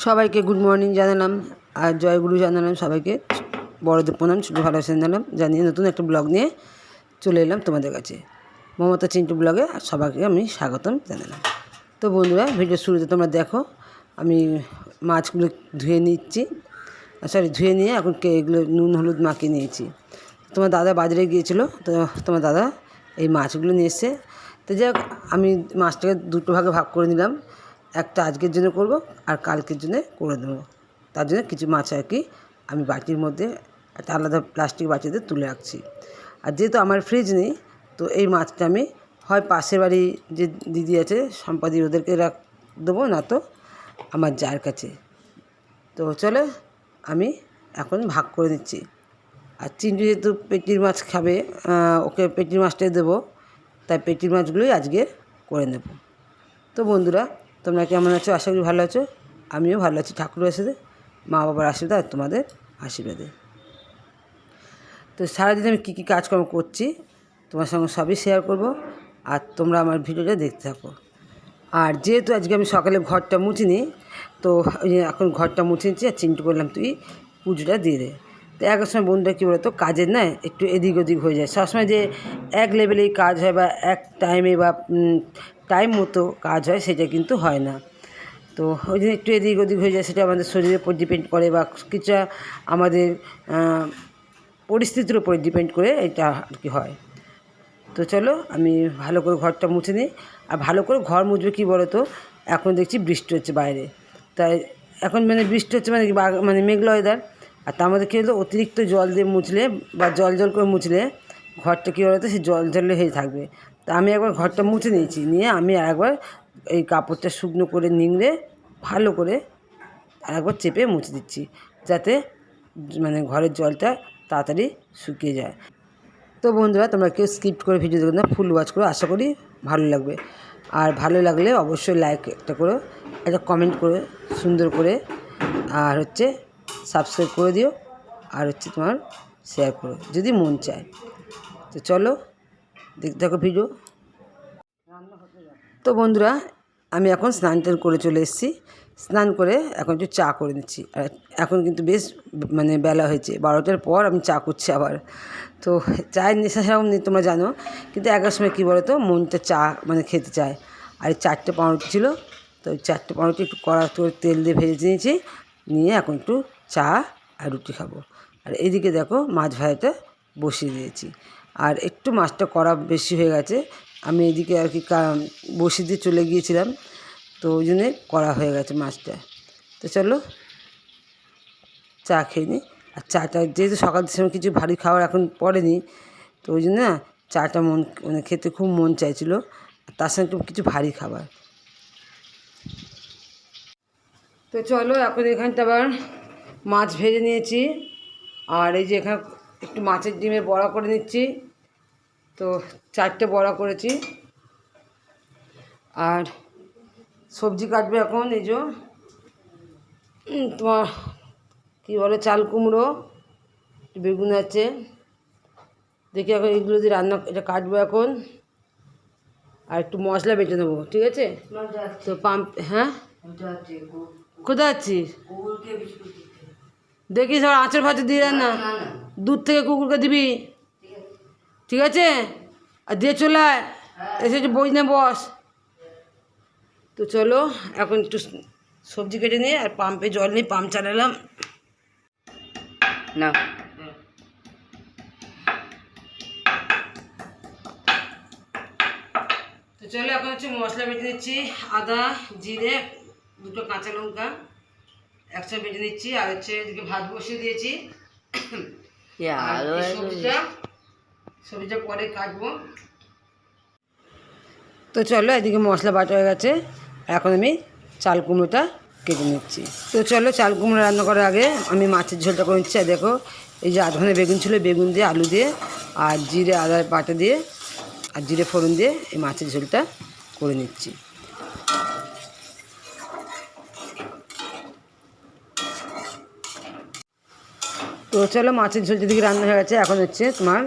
সবাইকে good morning জানালাম, আর জয়গুরু জানালাম সবাইকে, বড়দের প্রণাম, ছোটো ভালোবাসা জানালাম, জানিয়ে নতুন একটা ব্লগ নিয়ে চলে এলাম তোমাদের কাছে। মমতা চিন্টু ব্লগে সবাইকে আমি স্বাগতম জানালাম। তো বন্ধুরা ভিডিও শুরুতে তোমরা দেখো, আমি মাছগুলো ধুয়ে নিচ্ছি। সরি ধুয়ে নিয়ে এখন এগুলো নুন, হলুদ মাখিয়ে নিয়েছি। তোমার দাদা বাজারে গিয়েছিল, তো তোমার দাদা এই মাছগুলো নিয়ে এসছে। তো যাই আমি মাছটাকে দুটো ভাগে ভাগ করে নিলাম। একটা আজকের জন্য করব আর কালকের জন্য করে দেবো। তার জন্য কিছু মাছ আর কি আমি বাটির মধ্যে একটা আলাদা প্লাস্টিক বাটিতে তুলে রাখছি। আর যেহেতু আমার ফ্রিজ নেই, তো এই মাছটা আমি হয় পাশের বাড়ি যে দিদি আছে, সম্পাদি ওদেরকে রাখ, দেবো না তো আমার যার কাছে। তো চলে আমি এখন ভাগ করে দিচ্ছি আর চিংড়ি যেহেতু পেটির মাছ খাবে ওকে পেটির মাছটাই দেবো, তাই পেটির মাছগুলোই আজকে করে নেব। তো বন্ধুরা তোমরা কেমন আছো? আশা করি ভালো আছো। আমিও ভালো আছি। ঠাকুরের আশীর্বাদে মা বাবার আশীর্বাদ তোমাদের আশীর্বাদে। তো সারাদিন আমি কী কী কাজকর্ম করছি, তোমার সঙ্গে সবই শেয়ার করব আর তোমরা আমার ভিডিওটা দেখতে থাকো। আর যেহেতু আজকে আমি সকালে ঘরটা মুছিনি, তো এখন ঘরটা মুছে নিচ্ছি আর চিন্তা করলাম তুই পুজোটা দিয়ে দে। তো এক সময় বন্ধুরা কী বলতো, কাজের না একটু এদিক ওদিক হয়ে যায়। সবসময় যে এক লেভেলেই কাজ হয় বা এক টাইমে বা টাইম মতো কাজ হয়, সেটা কিন্তু হয় না। তো ওই জন্য একটু এদিক ওদিক হয়ে যায়, সেটা আমাদের শরীরের উপর ডিপেন্ড করে বা কিছুটা আমাদের পরিস্থিতির উপরে ডিপেন্ড করে এটা আর কি হয়। তো চলো, আমি ভালো করে ঘরটা মুছে নিই। আর ভালো করে ঘর মুছবে কী বলো তো এখন দেখছি বৃষ্টি হচ্ছে বাইরে। তাই এখন মানে বৃষ্টি হচ্ছে মানে মানে মেঘলা ওয়েদার আর তার মধ্যে কী হলো অতিরিক্ত জল দিয়ে মুছলে বা জল জল করে মুছলে ঘরটা কী বলো তো সে জল জলে হয়ে থাকবে। তা আমি একবার ঘরটা মুছে নিয়েছি। নিয়ে আমি একবার এই কাপড়টা শুকনো করে, নিংড়ে ভালো করে আর একবার চেপে মুছে দিচ্ছি, যাতে মানে ঘরের জলটা তাড়াতাড়ি শুকিয়ে যায়। তো বন্ধুরা, তোমরা কেউ স্কিপ করে ভিডিও দেখো না ফুল ওয়াচ করো, আশা করি ভালো লাগবে। আর ভালো লাগলে অবশ্যই লাইক একটা করো, একটা কমেন্ট করে, সুন্দর করে, আর হচ্ছে সাবস্ক্রাইব করে দিও, আর হচ্ছে তোমার শেয়ার করো, যদি মন চায়। তো চলো দেখতে থাকো ভিডিও। তো বন্ধুরা, আমি এখন স্নান টান করে চলে এসেছি। স্নান করে এখন একটু চা করে নিচ্ছি। আর এখন কিন্তু বেশ মানে বেলা হয়েছে। বারোটার পর আমি চা করছি আবার। তো চায়ের নেশা সেরকম নেই, তোমরা জানো। কিন্তু এগারোটার সময় কী বলো তো, মনটা চা মানে খেতে চায়। আর চারটে পাউরুটি ছিল, তো ওই চারটে পাউরুটি একটু কড়া করে তেল দিয়ে ভেজে নিয়েছি। নিয়ে এখন একটু চা আর রুটি খাব। আর এদিকে দেখো মাছ ভাজাটা বসিয়ে দিয়েছি। আর একটু মাছটা কড়া বেশি হয়ে গেছে। আমি এদিকে আর কি বসিয়ে দিয়ে চলে গিয়েছিলাম। তো ওই জন্যে কড়া হয়ে গেছে মাছটা। তো চলো, চা খেয়ে নিই আর চাটা, যেহেতু সকাল সময় কিছু ভারী খাবার এখন পড়েনি, তো ওই জন্য না চাটা মন মানে খেতে খুব মন চাইছিল। আর তার সঙ্গে একটু কিছু ভারী খাবার। তো চলো, এখন এখানটা আবার মাছ ভেজে নিয়েছি। আর এই যে এখানে একটু মাছের ডিমে বড়া করে নিচ্ছি তো চারটে বড়া করেছি। আর সবজি কাটবে এখন এই যে তোমার কী বলে চাল কুমড়ো বেগুন আছে। দেখি এখন এগুলো দিয়ে রান্না এটা কাটবো এখন। আর একটু মশলা বেটে নেব ঠিক আছে? তো পাম্প হ্যাঁ? কোথায় আছিস? দেখিস আর আঁচড় ফাঁচড় দিয়ে না। দুধ থেকে কুকুরকে দিবি। ঠিক আছে? আর দিয়ে চলে আয়। এসে একটু বই নে বস। তো চলো এখন একটু সবজি কেটে নিয়ে আর পাম্পে জল নেই পাম্প চালালাম। না। তো চলো এখন হচ্ছে মশলা বেটে নিচ্ছি। আদা জিরে দুটো কাঁচা লঙ্কা। একসাথে বেটে নিচ্ছি আর হচ্ছে এদিকে ভাত বসিয়ে দিয়েছি। আর সবজিটা সবজিটা পরে কাটবো। তো চলো এদিকে মশলা বাটা হয়ে গেছে। এখন আমি চাল কুমড়োটা কেটে নিচ্ছি। তো চলো চাল কুমড়ো রান্না করার আগে আমি মাছের ঝোলটা করে নিচ্ছি। আর দেখো এই যে আধখানে বেগুন ছিল বেগুন দিয়ে আলু দিয়ে আর জিরে আদা বাটা দিয়ে আর জিরে ফোড়ন দিয়ে এই মাছের ঝোলটা করে নিচ্ছি। তো চলো মাছের ঝোল যেদিকে রান্না হয়ে গেছে, এখন হচ্ছে তোমার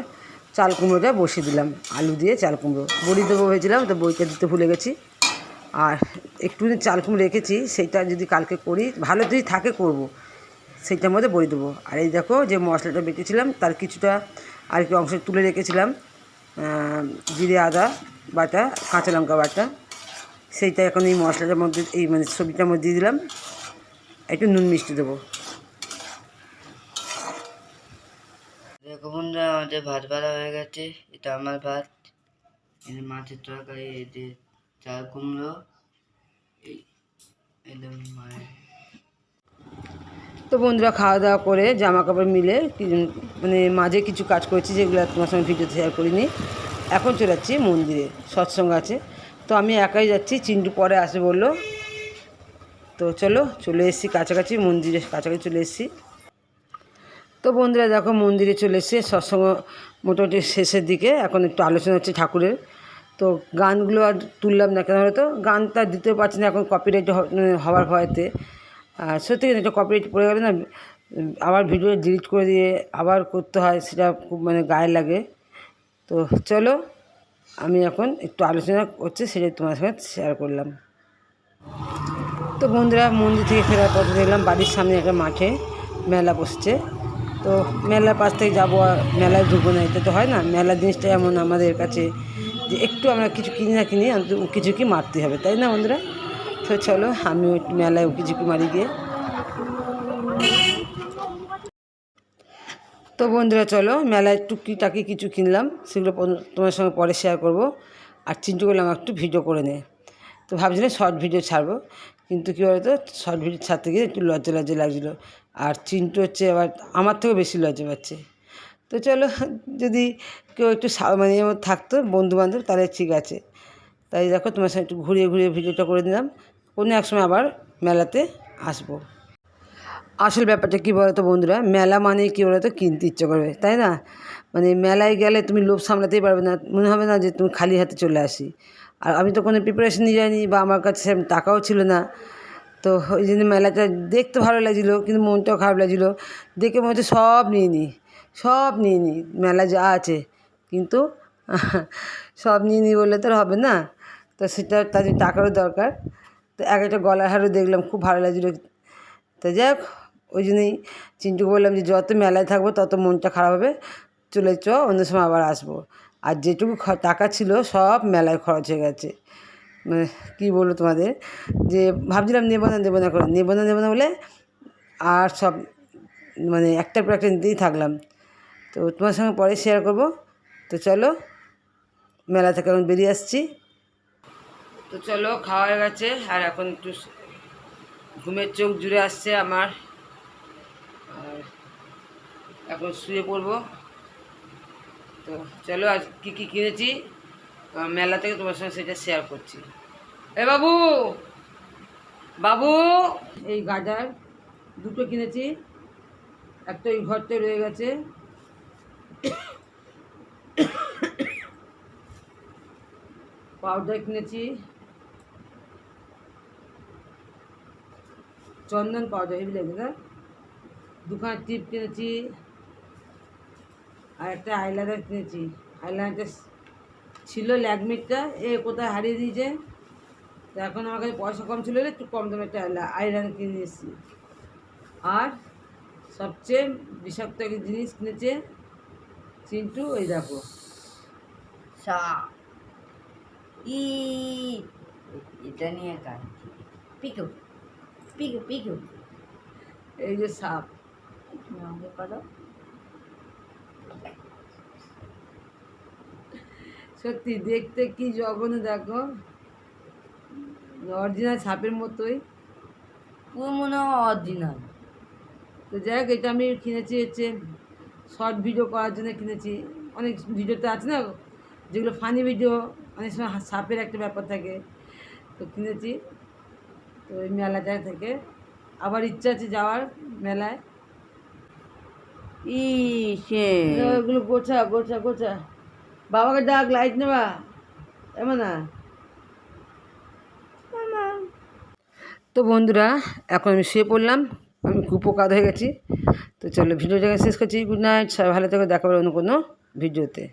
চাল কুমড়োটা বসিয়ে দিলাম। আলু দিয়ে চাল কুমড়ো। বড়ি দেবো ভেবেছিলাম, তো বড়িটা দিতে ভুলে গেছি। আর একটুখানি চাল কুমড়ো রেখেছি, সেইটা যদি কালকে করি, ভালো যদি থাকে করব। সেইটার মধ্যে বড়ি দেবো। আর এই দেখো যে মশলাটা বেটেছিলাম, তার কিছুটা আর কি অংশ তুলে রেখেছিলাম জিরে, আদা বাটা, কাঁচা লঙ্কা বাটা। সেইটা এখন এই মশলাটার মধ্যে, এই মানে সবজিটার মধ্যে দিয়ে দিলাম। একটু নুন মিষ্টি দেবো। দেখো বন্ধুরা আমাদের ভাত বাড়া হয়ে গেছে। এটা আমার ভাত। এই মাছের তরকারি যে চাল কুমড়ো তো বন্ধুরা, খাওয়া দাওয়া করে জামা কাপড় মিলে মানে মাঝে কিছু কাজ করেছি যেগুলো তোমার সঙ্গে ভিডিওতে শেয়ার করিনি। এখন চলে যাচ্ছি মন্দিরে, সৎসঙ্গ আছে। তো আমি একাই যাচ্ছি, চিন্টু পরে আসবে বলল। তো চলো, চলে এসেছি কাছাকাছি মন্দিরের কাছাকাছি চলে এসেছি। তো বন্ধুরা দেখো মন্দিরে চলে এসে সৎসঙ্গ মোটামুটি শেষের দিকে। এখন একটু আলোচনা হচ্ছে ঠাকুরের। তো গানগুলো আর তুললাম না কেন হয়তো গানটা দিতে পারছি না, এখন কপিরাইট হওয়ার ভয়েতে। সত্যি একটা কপিরাইট পড়ে গেলে না, আবার ভিডিও ডিলিট করে দিয়ে আবার করতে হয়, সেটা খুব মানে গায়ে লাগে। তো চলো, আমি এখন একটু আলোচনা করছি সেটা তোমার সঙ্গে শেয়ার করলাম। তো বন্ধুরা, মন্দির থেকে ফেরার পথে দেখলাম বাড়ির সামনে একটা মাঠে মেলা বসছে। তো মেলার পাশ থেকে যাব আর মেলায় ঢুকবো না, এটা তো হয় না। মেলা জিনিসটা এমন আমাদের কাছে যে একটু আমরা কিছু কিনি না কিনি, অন্তত কিছু কি মারতে হবে, তাই না বন্ধুরা? তো চলো, আমিও একটু মেলায় উকি ঝুঁকি মারি গিয়ে। তো বন্ধুরা, চলো, মেলায় টুকিটাকি কিছু কিনলাম, সেগুলো তোমার সঙ্গে পরে শেয়ার করব। আর চিন্টু করলাম একটু ভিডিও করে নে। তো ভাবছিলাম শর্ট ভিডিও ছাড়বো। কিন্তু কী বলতো শর্ট ভিডিও ছাড়তে গিয়ে একটু লজ্জা লজ্জা লাগছিল। আর চিন্টু হচ্ছে আবার আমার থেকেও বেশি লজ্জা পাচ্ছে। তো চলো, যদি কেউ একটু মানে থাকতো বন্ধু বান্ধব তাহলে ঠিক আছে। তাই দেখো, তোমার সঙ্গে একটু ঘুরিয়ে ঘুরিয়ে ভিডিওটা করে দিলাম। কোনো এক সময় আবার মেলাতে আসব। আসল ব্যাপারটা কী বলতো বন্ধুরা, মেলা মানে কী বলতো, কিনতে ইচ্ছে করবে, তাই না? মানে মেলায় গেলে তুমি লোভ সামলাতেই পারবে না। মনে হবে না যে তুমি খালি হাতে চলে আসি। আর আমি তো কোনো প্রিপারেশন নিয়ে যাইনি বা আমার কাছে টাকাও ছিল না। তো ওই জন্য মেলাটা দেখতে ভালো লাগছিল, কিন্তু মনটাও খারাপ লাগছিল। দেখে মনে হচ্ছে সব নিয়ে নিই সব নিয়ে নিই মেলা যা আছে। কিন্তু সব নিয়ে নিই বললে তো হবে না। তো সেটা তাদের টাকারও দরকার। তো এক একটা গলার হারও দেখলাম, খুব ভালো লাগছিল। তো যাই হোক, ওই জন্যই চিন্টুকে বললাম যে যত মেলায় থাকব তত মনটা খারাপ হবে। চলে চ, অন্য সময় আবার আসব। আর যেটুকু টাকা ছিল সব মেলায় খরচ হয়ে গেছে। মানে কী বলব তোমাদের? যে ভাবছিলাম নেব না নেব না করে নেব না নেব না বলে আর সব মানে একটার পর একটা নিতেই থাকলাম। তো তোমার সঙ্গে পরে শেয়ার করব। তো চলো, মেলা থেকে এখন বেরিয়ে আসছি। তো চলো, খাওয়া হয়ে গেছে। আর এখন একটু ঘুমের চোখ জুড়ে আসছে আমার। আর এখন শুয়ে পড়ব। তো চলো আজ কী কী কিনেছি? মেলা থেকে তোমার সঙ্গে সেটা শেয়ার করছি। এ বাবু! বাবু! এই গাজার দুটো কিনেছি। একটা ওই ঘরতে রয়ে গেছে। পাউডার কিনেছি। চন্দন পাউডার এগুলো না? দুখানা টিপ কিনেছি। আর একটা আইলাইনার কিনেছি। আইলাইনারটা ছিল ল্যাকমিটটা, এ কোথায় হারিয়ে দিয়েছে? তো এখন আমার কাছে পয়সা কম ছিল একটু কম দামে একটা আইলাইনার কিনে এসেছি। আর সবচেয়ে বিষাক্ত একটা জিনিস কিনেছে চিন্টু, ওই দেখো। ই। এটা নিয়ে কাজ পিকু পিকু পিকু। এই যে সাপ। আমাকে সত্যি, দেখতে কি জঘন্য, দেখো। অরিজিনাল সাপের মতোই। ও মনে হয় অরিজিনাল তো যাই হোক, এটা আমি কিনেছি হচ্ছে শর্ট ভিডিও করার জন্য কিনেছি। অনেক ভিডিওতে আছে না, যেগুলো ফানি ভিডিও অনেক সময় সাপের একটা ব্যাপার থাকে। তো কিনেছি। তো ওই মেলাটা থেকে। আবার ইচ্ছা আছে যাওয়ার মেলায়। ই সে ওগুলো গোছা গোছা গোছা। বাবাকে ডাক লাইট নেবা। এমন না? তো বন্ধুরা এখন আমি শুয়ে পড়লাম। আমি খুব উপকার হয়ে গেছি। তো চলো ভিডিও ভিডিওটাকে শেষ করছি। গুড নাইট সবাই ভালো থেকে দেখা হবে অন্য কোনো ভিডিওতে।